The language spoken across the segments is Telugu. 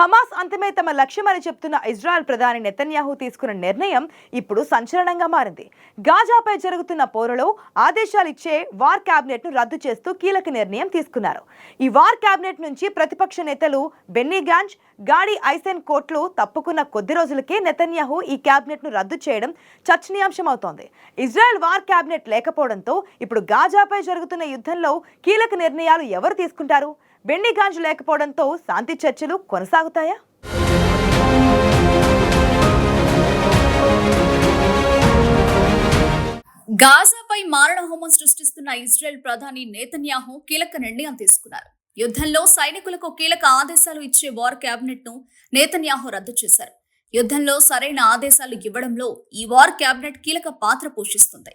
హమాస్ అంతమే తమ లక్ష్యమని చెప్తున్న ఇజ్రాయెల్ ప్రధాని నెతన్యాహు తీసుకున్న నిర్ణయం ఇప్పుడు సంచలనంగా మారింది. గాజాపై జరుగుతున్న పోరులో ఆదేశాలు ఇచ్చే వార్ క్యాబినెట్ను రద్దు చేస్తూ కీలక నిర్ణయం తీసుకున్నారు. ఈ వార్ క్యాబినెట్ నుంచి ప్రతిపక్ష నేతలు బెన్నీ గాంజ్ గాడి ఐసెన్ కోట్లు తప్పుకున్న కొద్ది రోజులకే నెతన్యాహు ఈ క్యాబినెట్ను రద్దు చేయడం చర్చనీయాంశమవుతోంది. ఇజ్రాయెల్ వార్ క్యాబినెట్ లేకపోవడంతో ఇప్పుడు గాజాపై జరుగుతున్న యుద్ధంలో కీలక నిర్ణయాలు ఎవరు తీసుకుంటారు? బెన్నీ లేకపోవడంతో శాంతి చర్చలు కొనసాగుతాయా? గాజాపై మారణ హోమం సృష్టిస్తున్న ఇజ్రాయెల్ ప్రధాని నేతన్యాహు కీలక నిర్ణయం తీసుకున్నారు. యుద్ధంలో సైనికులకు కీలక ఆదేశాలు ఇచ్చే వార్ కేబినెట్ను నేతన్యాహు రద్దు చేశారు. యుద్ధంలో సరైన ఆదేశాలు ఇవ్వడంలో ఈ వార్ కేబినెట్ కీలక పాత్ర పోషిస్తుంది.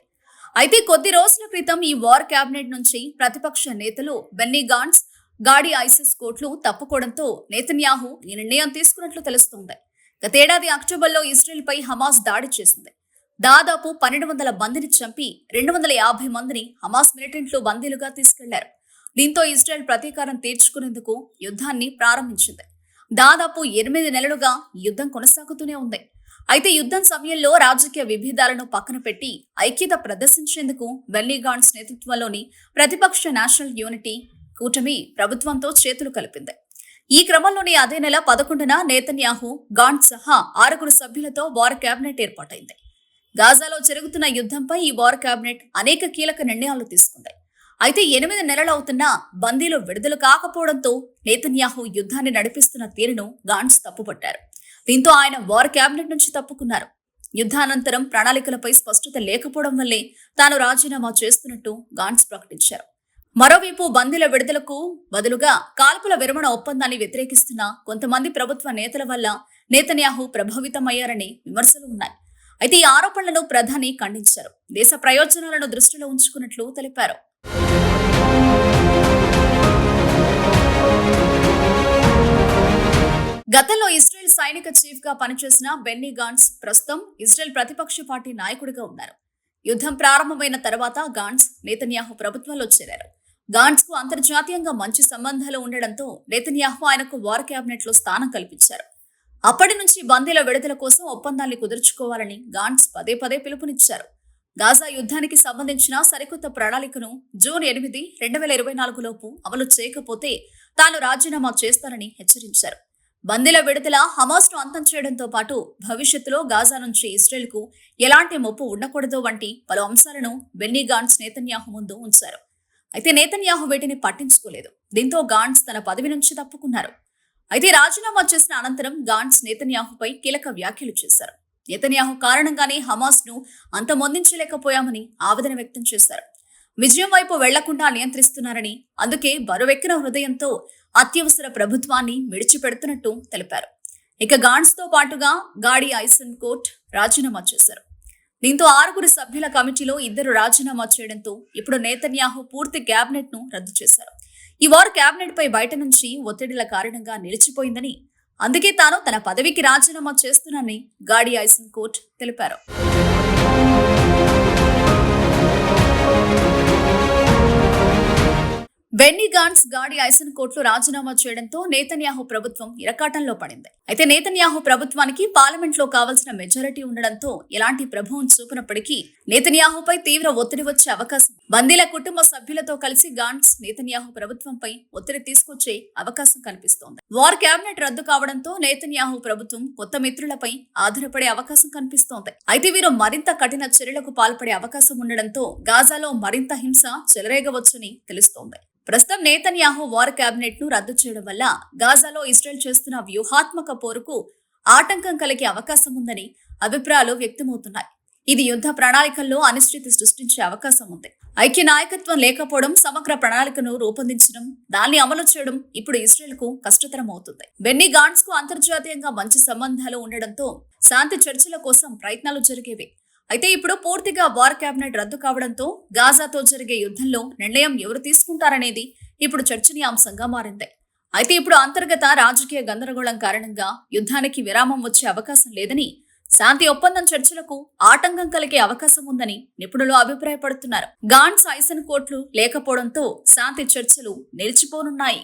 అయితే కొద్ది రోజుల క్రితం ఈ వార్ కేబినెట్ నుంచి ప్రతిపక్ష నేతలు బెన్నీ గాన్స్ గాడి ఐసిస్ కోట్లు తప్పుకోవడంతో నేతన్యాహు ఈ నిర్ణయం తీసుకున్నట్లు తెలుస్తోంది. గతేడాది అక్టోబర్లో ఇజ్రాయెల్పై హమాస్ దాడి చేసింది. దాదాపు పన్నెండు వందల మందిని చంపి రెండు వందల యాభై మందిని హమాస్ మిలిటెంట్లు బందీలుగా తీసుకెళ్ళారు. దీంతో ఇజ్రాయెల్ ప్రతీకారం తీర్చుకునేందుకు యుద్ధాన్ని ప్రారంభించింది. దాదాపు ఎనిమిది నెలలుగా యుద్ధం కొనసాగుతూనే ఉంది. అయితే యుద్ధం సమయంలో రాజకీయ విభేదాలను పక్కన పెట్టి ఐక్యత ప్రదర్శించేందుకు వెల్లీగాన్స్ నేతృత్వంలోని ప్రతిపక్ష నేషనల్ యూనిటీ కూటమి ప్రభుత్వంతో చేతులు కలిపింది. ఈ క్రమంలోనే అదే నెల పదకొండున నేతన్యాహు గాంట్ సహా ఆరుగురు సభ్యులతో వార్ కేబినెట్ ఏర్పాటైంది. గాజాలో జరుగుతున్న యుద్ధంపై ఈ వార్ కేబినెట్ అనేక కీలక నిర్ణయాలు తీసుకుంది. అయితే ఎనిమిది నెలలవుతున్నా బందీలు విడుదల కాకపోవడంతో నేతన్యాహు యుద్ధాన్ని నడిపిస్తున్న తీరును గాండ్స్ తప్పుపట్టారు. దీంతో ఆయన వార్ కేబినెట్ నుంచి తప్పుకున్నారు. యుద్ధానంతరం ప్రణాళికలపై స్పష్టత లేకపోవడం వల్లే తాను రాజీనామా చేస్తున్నట్టు గాండ్స్ ప్రకటించారు. మరోవైపు బందీల విడుదలకు బదులుగా కాల్పుల విరమణ ఒప్పందాన్ని వ్యతిరేకిస్తున్న కొంతమంది ప్రభుత్వ నేతల వల్ల నేతన్యాహు ప్రభావితమయ్యారని విమర్శలు ఉన్నాయి. అయితే ఈ ఆరోపణలను ప్రధాని ఖండించారు. దేశ ప్రయోజనాలను దృష్టిలో ఉంచుకున్నట్లు తెలిపారు. గతంలో ఇస్రాయెల్ సైనిక చీఫ్గా పనిచేసిన బెన్నీ గాన్స్ ప్రస్తుతం ఇస్రాయెల్ ప్రతిపక్ష పార్టీ నాయకుడిగా ఉన్నారు. యుద్ధం ప్రారంభమైన తర్వాత గాన్స్ నేతన్యాహు ప్రభుత్వంలో చేరారు. గాన్స్కు అంతర్జాతీయంగా మంచి సంబంధాలు ఉండడంతో నెతన్యాహు ఆయనకు వార్ క్యాబినెట్లో స్థానం కల్పించారు. అప్పటి నుంచి బందీల విడుదల కోసం ఒప్పందాన్ని కుదుర్చుకోవాలని గాంట్స్ పదే పదే పిలుపునిచ్చారు. గాజా యుద్ధానికి సంబంధించిన సరికొత్త ప్రణాళికను జూన్ ఎనిమిది రెండు వేల ఇరవై నాలుగులోపు అమలు చేయకపోతే తాను రాజీనామా చేస్తానని హెచ్చరించారు. బందీల విడుదల హమాస్ను అంతం చేయడంతో పాటు భవిష్యత్తులో గాజా నుంచి ఇజ్రాయెల్కు ఎలాంటి ముప్పు ఉండకూడదు వంటి పలు అంశాలను బెన్నీ గాంట్స్ నేతన్యాహు ముందు ఉంచారు. అయితే నేతన్యాహు వీటిని పట్టించుకోలేదు. దీంతో గాండ్స్ తన పదవి నుంచి తప్పుకున్నారు. అయితే రాజీనామా చేసిన అనంతరం గాండ్స్ నేతన్యాహుపై కీలక వ్యాఖ్యలు చేశారు. నేతన్యాహు కారణంగానే హమాస్ను అంతమొందించలేకపోయామని ఆవేదన వ్యక్తం చేశారు. విజయం వైపు వెళ్ళకుండా నియంత్రిస్తున్నారని అందుకే బరువెక్కిన హృదయంతో అత్యవసర ప్రభుత్వాన్ని విడిచిపెడుతున్నట్టు తెలిపారు. ఇక గాండ్స్తో పాటుగా గాడి ఐసన్ కోర్ట్ రాజీనామా చేశారు. దీంతో ఆరుగురు సభ్యుల కమిటీలో ఇద్దరు రాజీనామా చేయడంతో ఇప్పుడు నేతన్యాహు పూర్తి కేబినెట్ను రద్దు చేశారు. ఈ వారు కేబినెట్ పై బయట నుంచి ఒత్తిడిల కారణంగా నిలిచిపోయిందని అందుకే తాను తన పదవికి రాజీనామా చేస్తున్నానని గాడి ఐసన్ కోర్ట్ తెలిపారు. బెన్నీ గాన్స్ గాడి ఐసన్ కోర్టులో రాజీనామా చేయడంతో నేతన్యాహు ప్రభుత్వం ఇరకాటంలో పడింది. అయితే నేతన్యాహు ప్రభుత్వానికి పార్లమెంట్లో కావాల్సిన మెజారిటీ ఉండడంతో ఎలాంటి ప్రభావం చూపినప్పటికీ నేతన్యాహుపై తీవ్ర ఒత్తిడి వచ్చే అవకాశం బందీల కుటుంబ సభ్యులతో కలిసి గాంట్స్ నేతన్యాహు ప్రభుత్వంపై ఒత్తిడి తీసుకొచ్చే అవకాశం కనిపిస్తోంది. వార్ క్యాబినెట్ రద్దు కావడంతో నేతన్యాహు ప్రభుత్వం కొత్త మిత్రులపై ఆధారపడే అవకాశం కనిపిస్తోంది. అయితే వీరు మరింత కఠిన చర్యలకు పాల్పడే అవకాశం ఉండడంతో గాజాలో మరింత హింస చెలరేగవచ్చని తెలుస్తోంది. ప్రస్తుతం నేతన్యాహు వార్ క్యాబినెట్ను రద్దు చేయడం వల్ల గాజాలో ఇజ్రాయెల్ చేస్తున్న వ్యూహాత్మక పోరుకు ఆటంకం కలిగే అవకాశం ఉందని అభిప్రాయాలు వ్యక్తమవుతున్నాయి. ఇది యుద్ధ ప్రణాళికల్లో అనిశ్చితి సృష్టించే అవకాశం ఉంది. ఐక్య నాయకత్వం లేకపోవడం సమగ్ర ప్రణాళికను రూపొందించడం దాన్ని అమలు చేయడం ఇప్పుడు ఇజ్రాయెల్కు కష్టతరం అవుతుంది బెన్నీ గాన్స్కు అంతర్జాతీయంగా మంచి సంబంధాలు ఉండడంతో శాంతి చర్చల కోసం ప్రయత్నాలు జరిగేవి. అయితే ఇప్పుడు పూర్తిగా వార్ కేబినెట్ రద్దు కావడంతో గాజాతో జరిగే యుద్ధంలో నిర్ణయం ఎవరు తీసుకుంటారనేది ఇప్పుడు చర్చనీయాంశంగా మారింది. అయితే ఇప్పుడు అంతర్గత రాజకీయ గందరగోళం కారణంగా యుద్ధానికి విరామం వచ్చే అవకాశం లేదని శాంతి ఒప్పందం చర్చలకు ఆటంకం కలిగే అవకాశం ఉందని నిపుణులు అభిప్రాయపడుతున్నారు. గాన్స్ ఐసన్ కోట్లు లేకపోవడంతో శాంతి చర్చలు నిలిచిపోనున్నాయి.